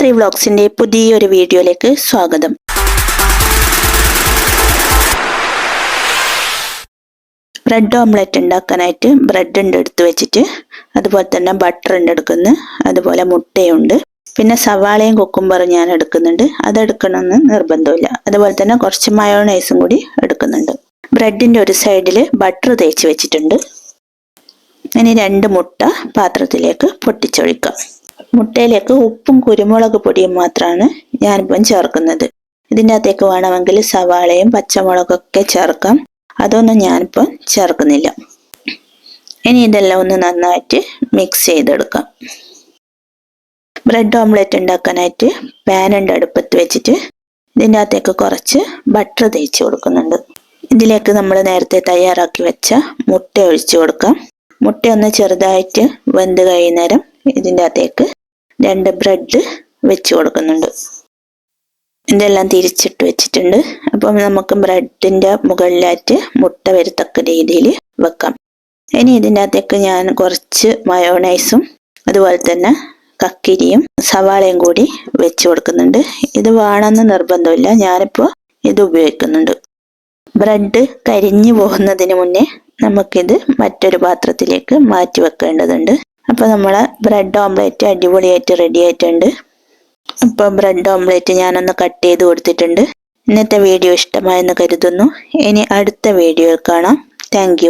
ഗായത്രി വ്ളോഗ്സിന്റെ പുതിയൊരു വീഡിയോയിലേക്ക് സ്വാഗതം. ബ്രെഡ് ഓംലെറ്റ് ഉണ്ടാക്കാനായിട്ട് ബ്രെഡ് ഉണ്ട് എടുത്ത് വെച്ചിട്ട്. അതുപോലെ തന്നെ ബട്ടർ ഉണ്ട് എടുക്കുന്നു. അതുപോലെ മുട്ടയുണ്ട്. പിന്നെ സവാളയും കുക്കുംബറും ഞാൻ എടുക്കുന്നുണ്ട്. അതെടുക്കണമെന്ന് നിർബന്ധമില്ല. അതുപോലെ തന്നെ കുറച്ച് മയോണൈസും കൂടി എടുക്കുന്നുണ്ട്. ബ്രെഡിന്റെ ഒരു സൈഡിൽ ബട്ടർ തേച്ച് വെച്ചിട്ടുണ്ട്. ഇനി രണ്ട് മുട്ട പാത്രത്തിലേക്ക് പൊട്ടിച്ചൊഴിക്കാം. മുട്ടയിലേക്ക് ഉപ്പും കുരുമുളക് പൊടിയും മാത്രമാണ് ഞാനിപ്പം ചേർക്കുന്നത്. ഇതിന്റെ അകത്തേക്ക് വേണമെങ്കിൽ സവാളയും പച്ചമുളകൊക്കെ ചേർക്കാം. അതൊന്നും ഞാനിപ്പോൾ ചേർക്കുന്നില്ല. ഇനി ഇതെല്ലാം ഒന്ന് നന്നായിട്ട് മിക്സ് ചെയ്തെടുക്കാം. ബ്രെഡ് ഓംലെറ്റ് ഉണ്ടാക്കാനായിട്ട് പാനുണ്ട് അടുപ്പത്ത് വെച്ചിട്ട് ഇതിന്റെ അകത്തേക്ക് കുറച്ച് ബട്ടർ തേച്ച് കൊടുക്കുന്നുണ്ട്. ഇതിലേക്ക് നമ്മൾ നേരത്തെ തയ്യാറാക്കി വെച്ച മുട്ട ഒഴിച്ചു കൊടുക്കാം. മുട്ട ഒന്ന് ചെറുതായിട്ട് വെന്ത് കഴിയുന്നേരം ഇതിന്റെ അകത്തേക്ക് രണ്ട് ബ്രെഡ് വെച്ച് കൊടുക്കുന്നുണ്ട്. ഇതെല്ലാം തിരിച്ചിട്ട് വെച്ചിട്ടുണ്ട്. അപ്പം നമുക്ക് ബ്രെഡിന്റെ മുകളിലായിട്ട് മുട്ട വരത്തക്ക രീതിയിൽ വെക്കാം. ഇനി ഇതിന്റെ അകത്തേക്ക് ഞാൻ കുറച്ച് മയോണൈസും അതുപോലെ തന്നെ കക്കിരിയും സവാളയും കൂടി വെച്ച് കൊടുക്കുന്നുണ്ട്. ഇത് വേണമെന്ന് നിർബന്ധമില്ല. ഞാനിപ്പോൾ ഇത് ഉപയോഗിക്കുന്നുണ്ട്. ബ്രെഡ് കരിഞ്ഞു പോകുന്നതിന് മുന്നേ നമുക്കിത് മറ്റൊരു പാത്രത്തിലേക്ക് മാറ്റി വെക്കേണ്ടതുണ്ട്. അപ്പോൾ നമ്മളെ ബ്രെഡ് ഓംലെറ്റ് അടിപൊളിയായിട്ട് റെഡി ആയിട്ടുണ്ട്. അപ്പോൾ ബ്രെഡ് ഓംലെറ്റ് ഞാനൊന്ന് കട്ട് ചെയ്ത് കൊടുത്തിട്ടുണ്ട്. ഇന്നത്തെ വീഡിയോ ഇഷ്ടമായെന്ന് കരുതുന്നു. ഇനി അടുത്ത വീഡിയോയിൽ കാണാം. താങ്ക്